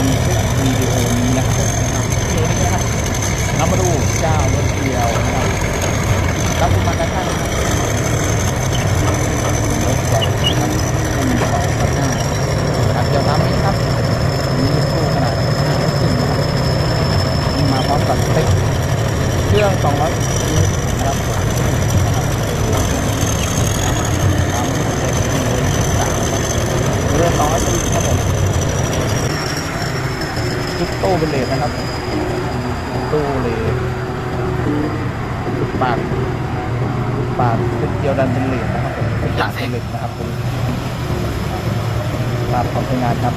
ะมีคลิปวิดีโอนี้นะครับเรามาดูเจ้ารถเดียวนะครับรับคุณมากันนะครับรถใหญ่ครับคุณต่อกับหน้าขับยาวน้ำนี้ครับมีคู่ขนาด5ขึ้นนะครับนี่มาพร้อมกับสเต็เครื่อง200ลิตรนะครับุดตู้เป็นเลนนะครับ ตู้เลนปากปากเป็นเกียวดันเป็นเลนนะครับผมเป็นปากเป็นเหล็กนะครับผมตามความใช้งานครับ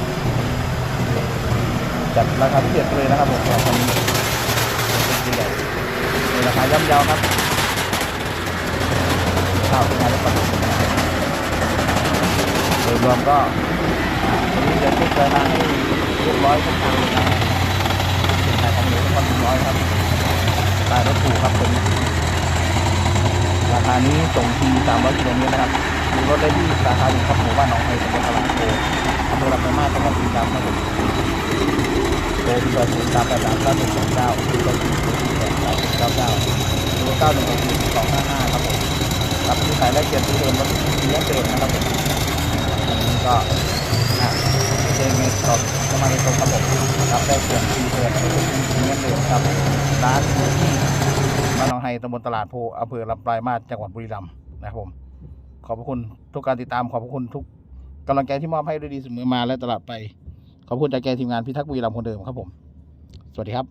จัดราคาพิเศษเลยนะครับผมสำหรับคนนี้เป็นใหญ่ราคาย่อมเยาครับข้าวเป็นงานรถบรรทุกนะครับโดยรวมก็วันนี้จะเช็คราคาให้ เรียบร้อยทุกทางครับเป็นขายของเหลือทุกคนร้อยครับตายรถถูกครับตัวนี้ราคานี้ส่งที300กิโลเมตรนะครับดูรถได้ที่ราคาอยู่ครับหมู่บ้านหนองไผ่ตำบลตลาดโพอำเภอลำปางมาจังหวัดบุรีรัมย์ครับผมโทรที่เบอร์ศูนย์สามแปดสามเก้าหนึ่งสองเก้าศูนย์เบอร์ศูนย์ศูนย์แปดสามเก้าเก้าศูนย์เก้าหนึ่งหกหนึ่สองห้าห้าครับผมรับซื้อขายแลกเปลี่ยนซื้อเดิมรถเลี้ยงเดิมนะครับผมก็ เจงเมทสดเข้ามาในตรงครับผมรับได้เปลี่ยนซื้อเดิมเลี้ยงเดือนครับร้านอยู่ที่บ้านหนองไฮตำบลตลาดโพอำเภอลำปลายมาสจังหวัดบุรีรัมย์นะครับผม ขอบพระคุณทุกการติดตามขอบพระคุณทุกกำลังใจที่มอบให้ด้วยดีเสมอมาและตลอดไป ขอบคุณจากแกทีมงานพิทักษ์บุรีรัมย์คนเดิมครับผม สวัสดีครับ